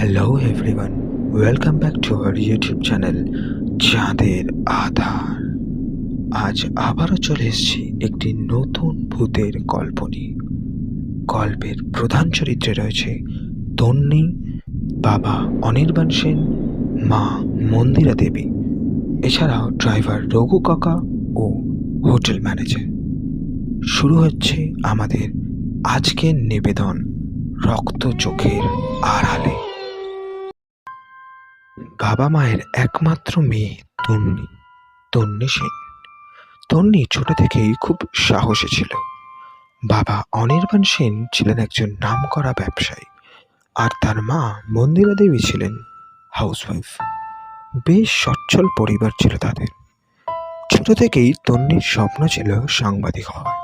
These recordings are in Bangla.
Hello everyone welcome back to our YouTube channel চাঁদের আধার আজ আবারও চলে এসেছি একটি নতুন ভূতের গল্প নিয়ে। গল্পের প্রধান চরিত্রে রয়েছে তন্নি, বাবা অনির্বাণ সেন, মা মন্দিরা দেবী, এছাড়াও ড্রাইভার রঘু কাকা ও হোটেল ম্যানেজার। শুরু হচ্ছে আমাদের আজকের নিবেদন রক্ত চোখের আড়ালে। বাবা মায়ের একমাত্র মেয়ে তন্নি। তন্নি সেন তন্নি ছোট থেকেই খুব সাহসী ছিল। বাবা অনির্বাণ সেন ছিলেন একজন নামকরা ব্যবসায়ী আর তার মা মন্দিরা দেবী ছিলেন হাউসওয়াইফ। বেশ সচ্ছল পরিবার ছিল তাদের। ছোট থেকেই তন্নির স্বপ্ন ছিল সাংবাদিক হওয়ার।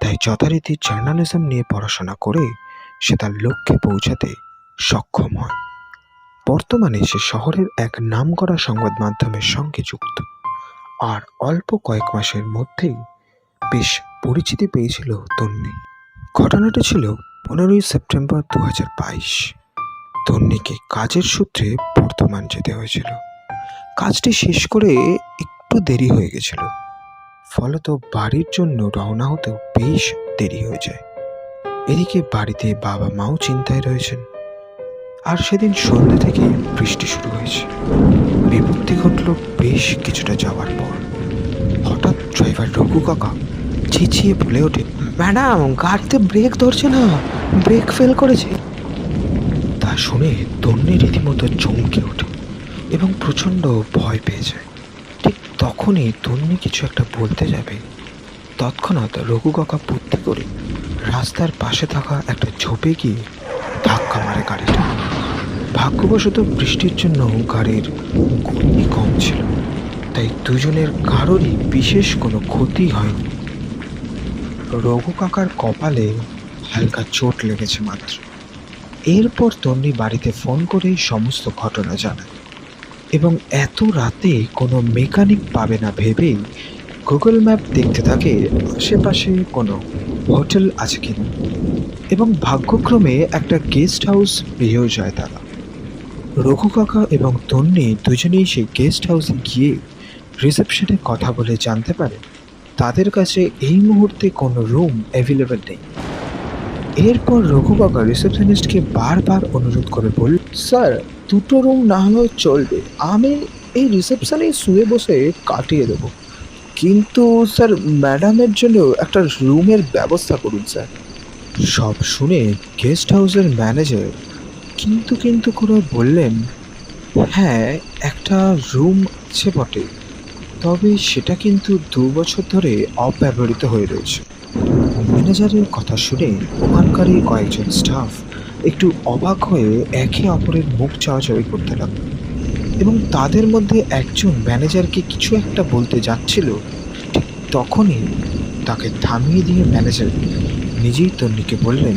তাই যথারীতি জার্নালিজম নিয়ে পড়াশোনা করে সে তার লক্ষ্যে পৌঁছাতে সক্ষম হয়। বর্তমানে সে শহরের এক নামকরা সংবাদ মাধ্যমের সঙ্গে যুক্ত। আর অল্প কয়েক মাসের মধ্যেই বেশ পরিচিতি পেয়েছিল তন্নি। ঘটনাটি ছিল পনেরোই সেপ্টেম্বর দু হাজার বাইশ। তন্নিকে কাজের সূত্রে বর্ধমান যেতে হয়েছিল। কাজটি শেষ করে একটু দেরি হয়ে গেছিল। ফলত বাড়ির জন্য রওনা হতেও বেশ দেরি হয়ে যায়। এদিকে বাড়িতে বাবা মাও চিন্তায় রয়েছেন। আর সেদিন সন্ধ্যে থেকে বৃষ্টি শুরু হয়েছে। বিপত্তি ঘটল বেশ কিছুটা যাওয়ার পর। হঠাৎ ড্রাইভার রঘু কাকা চেঁচিয়ে বলে ওঠে, ম্যাডাম, গাড়িতে ব্রেক ধরছে না, ব্রেক ফেল করেছে। তা শুনে তন্নি রীতিমতো চমকে ওঠে এবং প্রচণ্ড ভয় পেয়ে যায়। ঠিক তখনই তন্নি কিছু একটা বলতে যাবে। তৎক্ষণাৎ রঘু কাকা বুদ্ধি করে রাস্তার পাশে থাকা একটা ঝোপে গিয়ে ধাক্কা মারে গাড়িটা। ভাগ্যবশত বৃষ্টির জন্য গাড়ির গতি কম ছিল। তাই দুজনের কারোরই বিশেষ কোনো ক্ষতি হয়নি। রঘু কাকার কপালে হালকা চোট লেগেছে মাত্র। এরপর তন্নি বাড়িতে ফোন করেই সমস্ত ঘটনা জানায়। এবং এত রাতে কোনো মেকানিক পাবে না ভেবেই গুগল ম্যাপ দেখতে থাকে আশেপাশে কোনো হোটেল আছে কিনা। এবং ভাগ্যক্রমে একটা গেস্ট হাউস পেয়েও যায় তারা। রঘু কাকা এবং তন্নি দুজনেই সেই গেস্ট হাউসে গিয়ে রিসেপশনে কথা বলে জানতে পারে তাদের কাছে এই মুহূর্তে কোনো রুম অ্যাভেলেবেল নেই। এরপর রঘু কাকা রিসেপশনিস্টকে বারবার অনুরোধ করে বল স্যার, দুটো রুম না হলেও চলবে। আমি এই রিসেপশনেই শুয়ে বসে কাটিয়ে দেবো। কিন্তু স্যার ম্যাডামের জন্য একটা রুমের ব্যবস্থা করুন, স্যার। সব শুনে গেস্ট হাউসের ম্যানেজার কিন্তু কিন্তু করে বললেন হ্যাঁ একটা রুম আছে বটে। তবে সেটা কিন্তু দু বছর ধরে অব্যবহৃত হয়ে রয়েছে। ম্যানেজারের কথা শুনে ওখানকারই কয়েকজন স্টাফ একটু অবাক হয়ে একে অপরের মুখ চাওয়াচাওয়ি করতে লাগল এবং তাদের মধ্যে একজন ম্যানেজারকে কিছু একটা বলতে যাচ্ছিল। ঠিক তখনই তাকে থামিয়ে দিয়ে ম্যানেজার নিজেই তন্নিকে বললেন,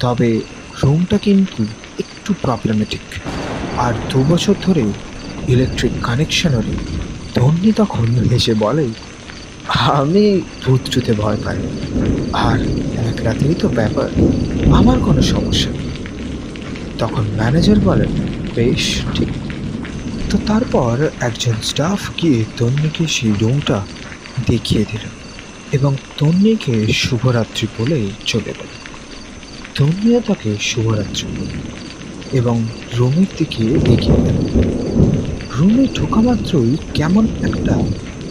তবে রুমটা কিন্তু একটু প্রবলেমেটিক আর দু বছর ধরে ইলেকট্রিক কানেকশন নেই তন্নি তখন হেসে বলে, আমি ভূতচুতে ভয় পাই। আর এক রাতেই তো ব্যাপার, আমার কোনো সমস্যা নেই। তখন ম্যানেজার বলেন বেশ, ঠিক। তো তারপর একজন স্টাফ গিয়ে তন্নিকে সেই রুমটা দেখিয়ে দিল এবং তন্নিকে শুভরাত্রি বলে চলে গেল। তন্নিও তাকে শুভরাত্রি বলল এবং রুমের দিকে এগিয়ে গেল রুমে ঢোকা মাত্রই কেমন একটা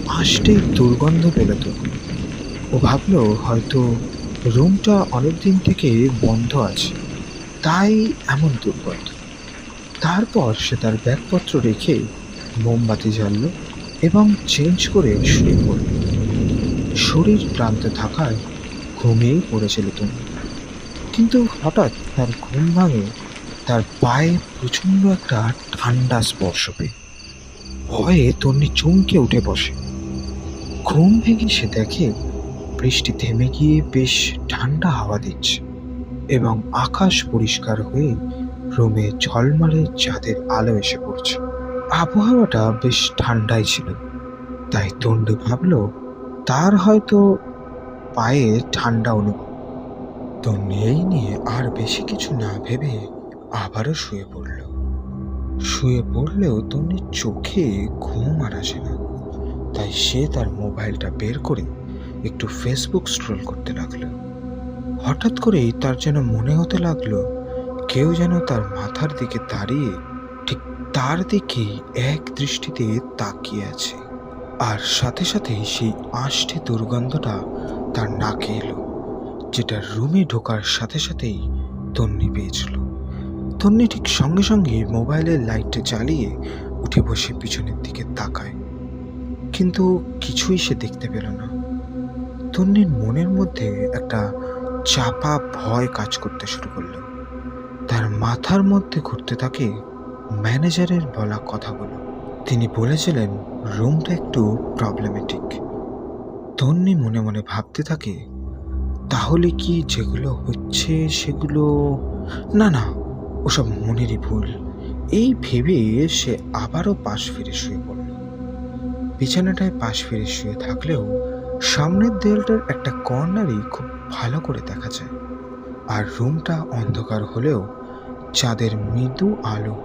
আষ্টে দুর্গন্ধ পেল ও ভাবলো, হয়তো রুমটা অনেকদিন থেকে বন্ধ আছে। তাই এমন দুর্গন্ধ। তারপর সে তার ব্যাগপত্র রেখে মোমবাতি জ্বালল এবং চেঞ্জ করে শুয়ে পড়ল। শরীর ক্লান্ত থাকায় ঘুমিয়েই পড়েছিল তুমি কিন্তু হঠাৎ তার ঘুম ভাঙে তার পায়ে প্রচণ্ড একটা ঠান্ডা স্পর্শ পেয়ে। ভয়ে তন্নি চমকে উঠে বসে। ঘুম ভেঙে সে দেখে বৃষ্টি থেমে গিয়ে বেশ ঠান্ডা হাওয়া দিচ্ছে এবং আকাশ পরিষ্কার হয়ে রুমে ঝলমলে চাঁদের আলো এসে পড়ছে। আবহাওয়াটা বেশ ঠান্ডাই ছিল, তাই তন্ডু ভাবল, তার হয়তো পায়ে ঠান্ডা অনুভব। তন্নি এই নিয়ে আর বেশি কিছু না ভেবে আবারও শুয়ে পড়ল। শুয়ে পড়লেও তন্নির চোখে ঘুম আর আসে না। তাই সে তার মোবাইলটা বের করে একটু ফেসবুক স্ক্রল করতে লাগল। হঠাৎ করেই তার যেন মনে হতে লাগল, কেউ যেন তার মাথার দিকে দাঁড়িয়ে ঠিক তার দিকেই এক দৃষ্টিতে তাকিয়ে আছে। আর সাথে সাথেই সেই আষ্টে দুর্গন্ধটা তার নাকে এলো, যেটা রুমে ঢোকার সাথে সাথেই তন্নি পেয়েছিল। তন্নি ঠিক সঙ্গে সঙ্গে মোবাইলের লাইটটা জ্বালিয়ে উঠে বসে পিছনের দিকে তাকায়। কিন্তু কিছুই সে দেখতে পেল না। তন্নির মনের মধ্যে একটা চাপা ভয় কাজ করতে শুরু করল। তার মাথার মধ্যে ঘুরতে থাকে ম্যানেজারের বলা কথাগুলো। তিনি বলেছিলেন, রুমটা একটু প্রবলেমেটিক। তন্নি মনে মনে ভাবতে থাকে, তাহলে কি যেগুলো হচ্ছে সেগুলো না না ওসব মনেরই ভুল। এই ভেবে সে আবারও পাশ ফিরে শুয়ে পড়ল। বিছানাটায় পাশ ফিরে শুয়ে থাকলেও সামনের দেয়ালটার একটা কর্নারই খুব ভালো করে দেখা যায়। আর রুমটা অন্ধকার হলেও চাঁদের মৃদু আলো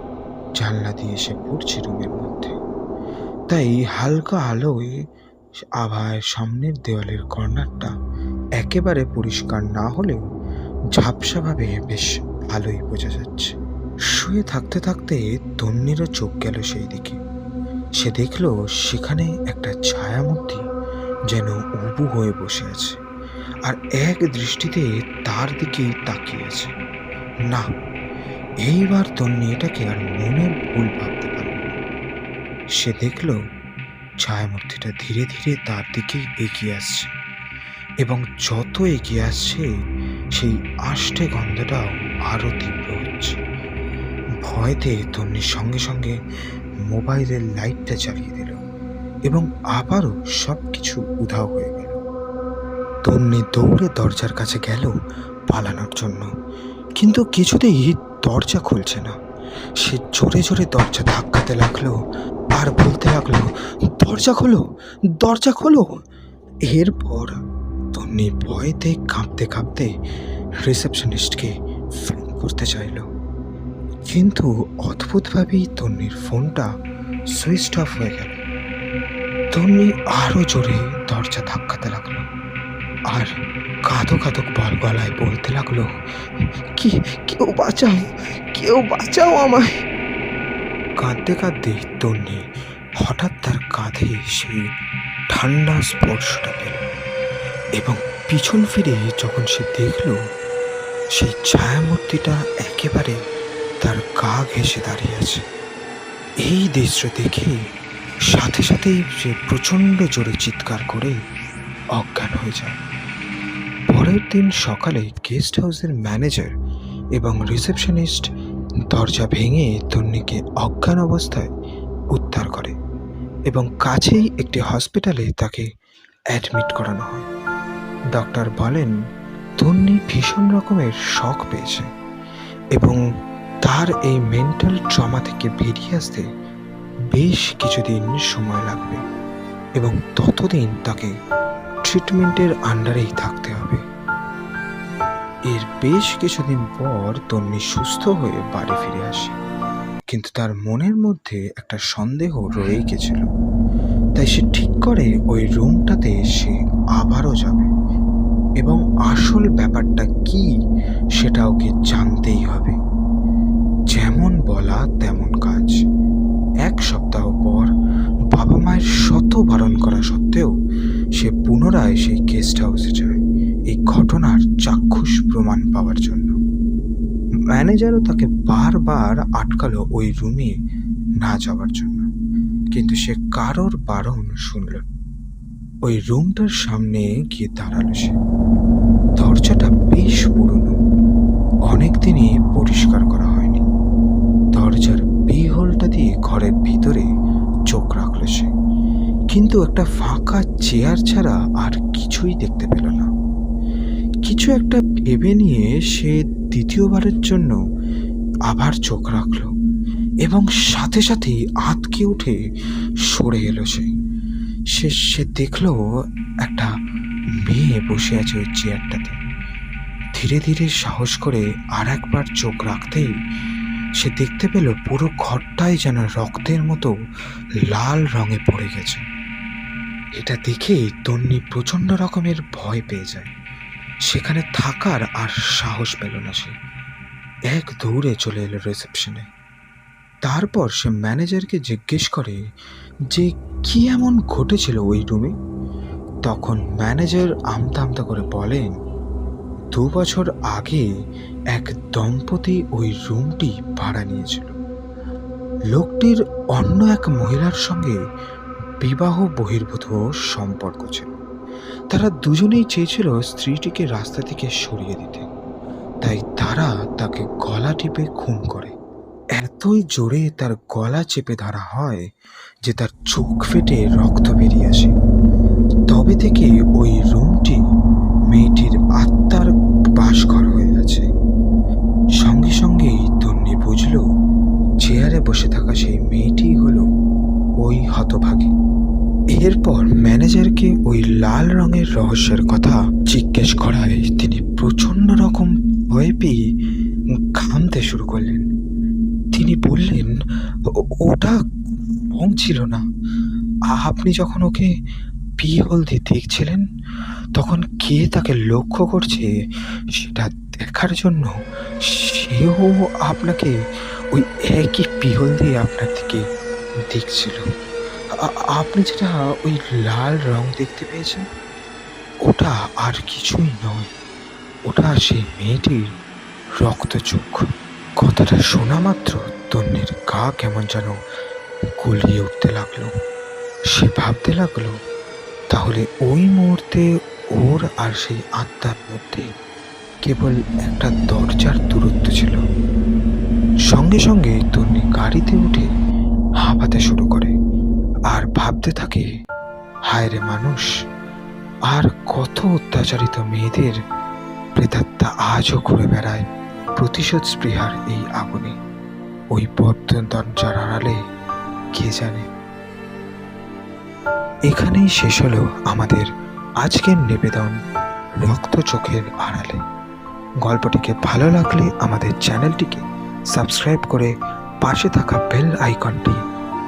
জানলা দিয়ে এসে পড়ছে রুমের মধ্যে। তাই হালকা আলোয় আভায় সামনের দেওয়ালের কর্নারটা একেবারে পরিষ্কার না হলেও ঝাপসাভাবে বেশ ভালোই বোঝা যাচ্ছে। শুয়ে থাকতে থাকতে তন্নিরও চোখ গেল সেই দিকে। সে দেখল সেখানে একটা ছায়ামূর্তি যেন উবু হয়ে বসে আছে আর এক দৃষ্টিতে তার দিকেই তাকিয়ে আছে। না, এইবার তন্নি এটাকে আর মনের ভুল ভাবতে পারল না। সে দেখল ছায়ামূর্তিটা ধীরে ধীরে তার দিকেই এগিয়ে আসছে এবং যত এগিয়ে আসছে সেই আষ্টে গন্ধটাও আরও তীব্র হচ্ছে ভয়তে তন্নি সঙ্গে সঙ্গে মোবাইলের লাইটটা চালিয়ে দিল এবং আবারও সব কিছু উধাও হয়ে গেল। তন্নি দৌড়ে দরজার কাছে গেল পালানোর জন্য। কিন্তু কিছুতেই দরজা খুলছে না। সে জোরে জোরে দরজা ধাক্কাতে লাগল আর বলতে লাগল, দরজা খোলো দরজা খোলো। এরপর তন্নি ভয়তে কাঁপতে কাঁপতে রিসেপশনিস্টকে ফোন করতে চাইল। কিন্তু অদ্ভুতভাবেই তন্নির ফোনটা সুইচ অফ হয়ে গেল। তন্নি আরও জোরে দরজা ধাক্কাতে লাগল আর কাঁদো কাঁদো বল গলায় বলতে লাগল, কি, কেউ বাঁচাও কেউ বাঁচাও আমায়। কাঁদতে কাঁদতে তন্নি হঠাৎ তার কাঁধে সেই ঠান্ডা স্পর্শটা পেল এবং পিছন ফিরে যখন সে দেখল সেই ছায়ামূর্তিটা একেবারে তার গা ঘেঁষে দাঁড়িয়ে আছে। এই দৃশ্য দেখে সাথে সাথেই সে প্রচণ্ড জোরে চিৎকার করে অজ্ঞান হয়ে যায়। পরের দিন সকালে গেস্ট হাউসের ম্যানেজার এবং রিসেপশনিস্ট দরজা ভেঙে তন্নিকে অজ্ঞান অবস্থায় উদ্ধার করে এবং কাছেই একটি হসপিটালে তাকে অ্যাডমিট করানো হয়। ডক্টর বলেন তন্নি ভীষণ রকমের শক পেয়েছে এবং তার এই মেন্টাল ট্রমা থেকে বেরিয়ে আসতে বেশ কিছুদিন সময় লাগবে এবং ততদিন তাকে ট্রিটমেন্টের আন্ডারেই থাকতে হবে। এর বেশ কিছুদিন পর তন্নি সুস্থ হয়ে বাড়ি ফিরে আসে। কিন্তু তার মনের মধ্যে একটা সন্দেহ রয়েই গেছিল। তাই সে ঠিক করে ওই রুমটাতে সে আবারও যাবে। এবং আসল ব্যাপারটা কি সেটা ওকে জানতেই হবে। যেমন বলা, তেমন কাজ। এক সপ্তাহ পর বাবা মায়ের শত বারণ করা সত্ত্বেও সে পুনরায় সেই গেস্ট হাউসে যায়। এই ঘটনার চাক্ষুষ প্রমাণ পাওয়ার জন্য। ম্যানেজারও তাকে বারবার আটকালো ওই রুমে না যাওয়ার জন্য। কিন্তু সে কারোর বারণ শুনল না। ওই রুমটার সামনে গিয়ে দাঁড়াল সে। দরজাটা বেশ পুরনো। অনেক দিনই পরিষ্কার করা হয়নি। দরজার বিহলটা দিয়ে ঘরের ভিতরে চোখ রাখল সে। কিন্তু একটা ফাঁকা চেয়ার ছাড়া আর কিছুই দেখতে পেল না। কিছু একটা ভেবে নিয়ে সে দ্বিতীয়বারের জন্য আবার চোখ রাখল এবং সাথে সাথেই আতকে উঠে সরে এলো সে। সে সে দেখল একটা মেয়ে বসে আছে ওই চেয়ারটাতে। ধীরে ধীরে সাহস করে আর একবার চোখ রাখতেই সে দেখতে পেল পুরো ঘরটাই যেন রক্তের মতো লাল রঙে পড়ে গেছে। এটা দেখেই তন্নি প্রচণ্ড রকমের ভয় পেয়ে যায়। সেখানে থাকার আর সাহস পেল না সে। এক দৌড়ে চলে এলো রিসেপশনে। তারপর সে ম্যানেজারকে জিজ্ঞেস করে যে কি এমন ঘটেছিল ওই রুমে তখন ম্যানেজার আমতা আমতা করে বলেন, দু বছর আগে এক দম্পতি ওই রুমটি ভাড়া নিয়েছিল। লোকটির অন্য এক মহিলার সঙ্গে বিবাহ বহির্ভূত সম্পর্ক ছিল। তারা দুজনেই চেয়েছিল স্ত্রীটিকে রাস্তা থেকে সরিয়ে দিতে। তাই তারা তাকে গলা টিপে খুন করে। এতই জোরে তার গলা চেপে ধরা হয় যে তার চোখ ফেটে রক্ত বেরিয়ে আসে। তবে থেকে ওই রুমটি মেয়েটির আত্মার বাসঘর হয়ে আছে। সঙ্গে সঙ্গেই তন্নি বুঝল, চেয়ারে বসে থাকা সেই মেয়েটি হলো ওই হতভাগী। এরপর ম্যানেজারকে ওই লাল রঙের রহস্যের কথা জিজ্ঞেস করায় তিনি প্রচণ্ড রকম ভয় পেয়ে ঘামতে শুরু করলেন। তিনি বললেন, "ও- ওটা রং ছিল না। আপনি যখন ওকে হলদি দেখছিলেন, তখন কে তাকে লক্ষ্য করছে সেটা দেখার জন্য সেও আপনাকে ওই একই পিহল দিয়ে আপনার দিকে দেখছিল। আপনি যেটা ওই লাল রং দেখতে পেয়েছেন, ওটা আর কিছুই নয়। ওটা সেই মেয়েটির রক্তচোখ কথাটা শোনা মাত্র, তন্নির গা কেমন যেন গলিয়ে উঠতে লাগল। সে ভাবতে লাগল, তাহলে ওই মুহূর্তে ওর আর সেই আত্মার মধ্যে কেবল একটা দরজার দূরত্ব ছিল। সঙ্গে সঙ্গে তন্নি গাড়িতে উঠে হাঁপাতে শুরু করে আর ভাবতে থাকে, হায় রে মানুষ, আর কত অত্যাচারিত মেয়েদের প্রেতাত্মা আজও ঘুরে বেড়ায়। প্রতিশোধ স্পৃহার এই আগুনে। ওই দরজার আড়ালে কে জানে? এখানেই শেষ হলো আমাদের আজকের নিবেদন রক্ত চোখের আড়ালে। গল্পটিকে ভালো লাগলে আমাদের চ্যানেলটিকে সাবস্ক্রাইব করে পাশে থাকা বেল আইকনটি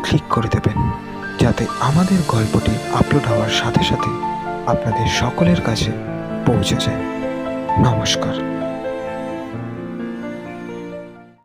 ক্লিক করে দেবেন, যাতে আমাদের গল্পটি আপলোড হওয়ার সাথে সাথে আপনাদের সকলের কাছে পৌঁছে যায়। নমস্কার।